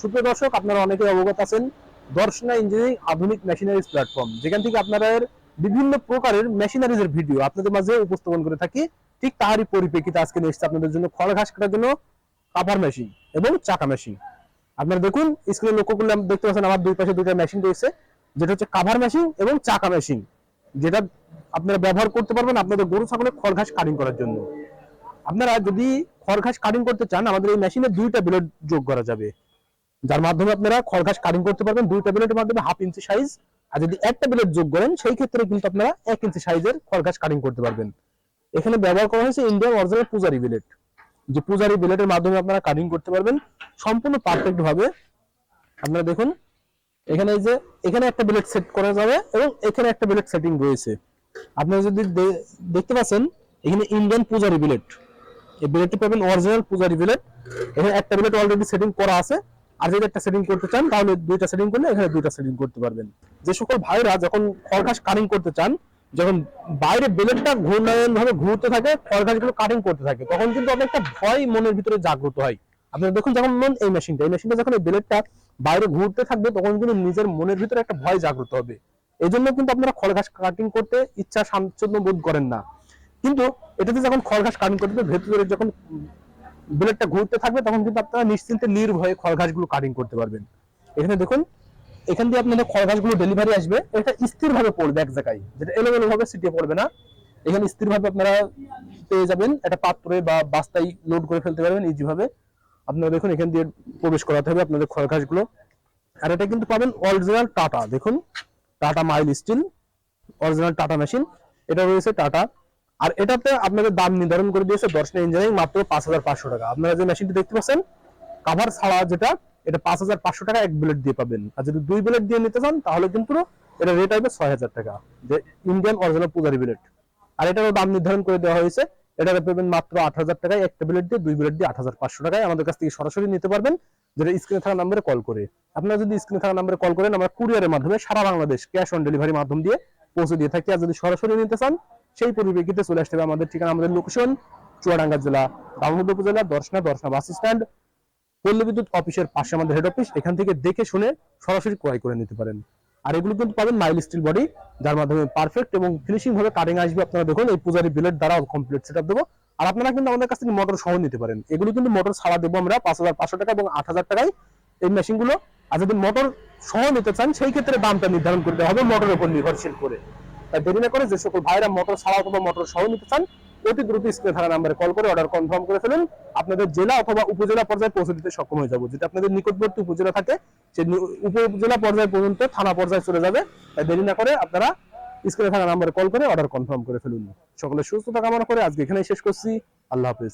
সুপ্রিয় দর্শক, আপনারা অনেকে অবগত আছেন, দর্শনা ইঞ্জিনিয়ারিং আধুনিক মেশিনারিজ প্ল্যাটফর্ম যেখান থেকে আপনারা বিভিন্ন প্রকারের ভিডিও আপনাদের মাঝে উপস্থাপন করে থাকি। ঠিক পরিপ্রেক্ষিতে আজকে নিয়ে আপনাদের জন্য খড় ঘাস কাটার জন্য কাভার মেশিন এবং চাকা মেশিন আপনারা দেখুন স্ক্রিনে লক্ষ্য করলে দেখতে পাচ্ছেন আমার দুই পাশে দুইটা মেশিন রয়েছে, যেটা হচ্ছে কাভার মেশিন এবং চাকা মেশিন যেটা আপনারা ব্যবহার করতে পারবেন আপনাদের গরু, ছাগলের খড় ঘাস কাটিং করার জন্য। আপনারা যদি খড় ঘাস কাটিং করতে চান, আমাদের এই মেশিনে দুইটা ব্লেড যোগ করা যাবে। যার মাধ্যমে আপনারা খড় ঘাস কাটিং করতে পারবেন দুইটা ব্লেডের মাধ্যমে হাফ ইঞ্চি সাইজ আর যদি একটা ব্লেড যোগ করেন, সেই ক্ষেত্রে কিন্তু আপনারা এক ইঞ্চি সাইজের খড় ঘাস কাটিং করতে পারবেন। এখানে ব্যবহার করা হয়েছে ইন্ডিয়ান অরিজিনাল পূজারি ব্লেড যে পূজারি ব্লেডের মাধ্যমে আপনারা কাটিং করতে পারবেন, সম্পূর্ণ পারফেক্ট ভাবে আপনারা দেখুন, এখানে এই যে, এখানে একটা ব্লেড সেট করা যাবে এবং এখানে একটা ব্লেড সেটিং রয়েছে। আপনারা যদি দেখতে পাচ্ছেন, এখানে ইন্ডিয়ান পূজারি ব্লেড এই ব্লেডটি পাবেন অরিজিনাল পূজারি ব্লেড এখানে একটা ব্লেড অলরেডি সেটিং করা আছে। আর যদি একটা সেটিং করতে চান, তাহলে দুইটা সেটিং করলে এখানে দুইটা সেটিং করতে পারবেন। যে সকল ভাইরা যখন খড়ঘাস কাটিং করতে চান, যখন বাইরে ব্লেডটা ঘূর্ণায়ন ভাবে ঘুরতে থাকে খড়ঘাসগুলো কাটিং করতে থাকে, তখন কিন্তু আপনার একটা ভয় মনের ভিতরে জাগ্রত হয়। আপনারা দেখুন যখন মন এই মেশিনটা এই মেশিনটা যখন এই ব্লেডটা বাইরে ঘুরতে থাকবে, তখন কিন্তু নিজের মনের ভিতরে একটা ভয় জাগ্রত হবে। এই জন্য কিন্তু আপনারা খড়ঘাস কাটিং করতে ইচ্ছা স্বাচ্ছন্দ্য বোধ করেন না। কিন্তু এটাতে যখন খড়ঘাস কাটিং করতে ভেতরে যখন ব্লেডটা ঘুরতে থাকবে, তখন কিন্তু আপনারা নিশ্চিন্তে নির্ভয়ে খড়ঘাসগুলো কাটিং করতে পারবেন। এখানে দেখুন, এখান দিয়ে আপনাদের খড়ঘাসগুলো ডেলিভারি আসবে। এটা স্থির ভাবে পড়বে এক জায়গায়, যেটা এলোমেলো ভাবে ছিটিয়ে পড়বে না। এখানে স্থির ভাবে আপনারা পেয়ে যাবেন, একটা পাত্রে বা বাস্তায় লোড করে ফেলতে পারবেন ইজি ভাবে। আপনারা দেখুন, এখান দিয়ে প্রবেশ করাতে হবে আপনাদের খড়ঘাসগুলো আর এটা কিন্তু পাবেন অরিজিনাল টাটা দেখুন Tata mile steel original Tata machine এটা রয়েছে টাটা আর এটাতে আপনাদের দাম নির্ধারণ করে দিয়েছে দর্শন ইঞ্জিনিয়ারিং মাত্র পাঁচ হাজার পাঁচশো টাকা। আপনারা যে মেশিনটি দেখতে পাচ্ছেন কাভার ছাড়া যেটা, এটা পাঁচ হাজার পাঁচশো টাকা এক ব্লেড দিয়ে পাবেন। আর যদি দুই ব্লেড দিয়ে নিতে চান, তাহলে কিন্তু এটা রেট আসবে ছয় হাজার টাকা। যে ইন্ডিয়ান অরিজিনাল পূজারি ব্লেড আর এটারও দাম নির্ধারণ করে দেওয়া হয়েছে এটা পাবেন মাত্র আট হাজার টাকায় একটা ব্লেড দিয়ে, দুই ব্লেড দিয়ে আট হাজার পাঁচশো টাকায়। আমাদের কাছ থেকে সরাসরি নিতে পারবেন, যেটা স্ক্রিনে থাকা নাম্বারে কল করে। আপনারা যদি স্ক্রিনে থাকা নাম্বারে কল করেন, আমরা কুরিয়ারের মাধ্যমে সারা বাংলাদেশ ক্যাশ অন ডেলিভারি মাধ্যম দিয়ে পৌঁছে দিয়ে থাকি। আর যদি সরাসরি নিতে চান সেই পরিপ্রেক্ষিতে চলে আসতে হবে আমাদের ঠিকানা, আমাদের লোকেশন চুয়াডাঙ্গা জেলা দামোদর উপজেলা, দর্শনা দর্শনা বাস স্ট্যান্ড পল্লী বিদ্যুৎ অফিসের পাশে আমাদের হেড অফিস এখান থেকে দেখে শুনে সরাসরি ক্রয় করে নিতে পারেন। আর এগুলো কিন্তু পাবেন মাইল স্টিল বডি যার মাধ্যমে পারফেক্ট এবং ফিনিশিং ভাবে কাটিং আসবে, আপনারা দেখুন, এই পূজারি বিলেট দ্বারা কমপ্লিট সেটআপ দেবো। আর আপনারা কিন্তু আমাদের কাছ থেকে মোটর সহ নিতে পারেন। এগুলো কিন্তু মোটর ছাড়া দেবো আমরা পাঁচ হাজার পাঁচশো টাকা এবং আট হাজার টাকায় এই মেশিনগুলো। আর যদি মোটর সহ নিতে চান, সেই ক্ষেত্রে দামটা নির্ধারণ করতে হবে মোটরের উপর নির্ভরশীল করে। তাই দেরি না করে যে সকল ভাইরা মোটর ছাড়া অথবা মোটর সহ নিতে চান, অতি দ্রুত স্ক্রিনে থাকা নাম্বারে কল করে অর্ডার কনফার্ম করে ফেলুন। আপনাদের জেলা অথবা উপজেলা পর্যায়ে পৌঁছে দিতে সক্ষম হয়ে যাব। যেটা আপনাদের নিকটবর্তী উপজেলা থাকে নি- উপজেলা পর্যায়ে পর্যন্ত থানা পর্যায়ে চলে যাবে। তাই দেরি না করে আপনারা স্ক্রিনে থাকা নাম্বারে কল করে অর্ডার কনফার্ম করে ফেলুন। সকলে সুস্থতা কামনা করে আজকে এখানেই শেষ করছি। আল্লাহ হাফেজ।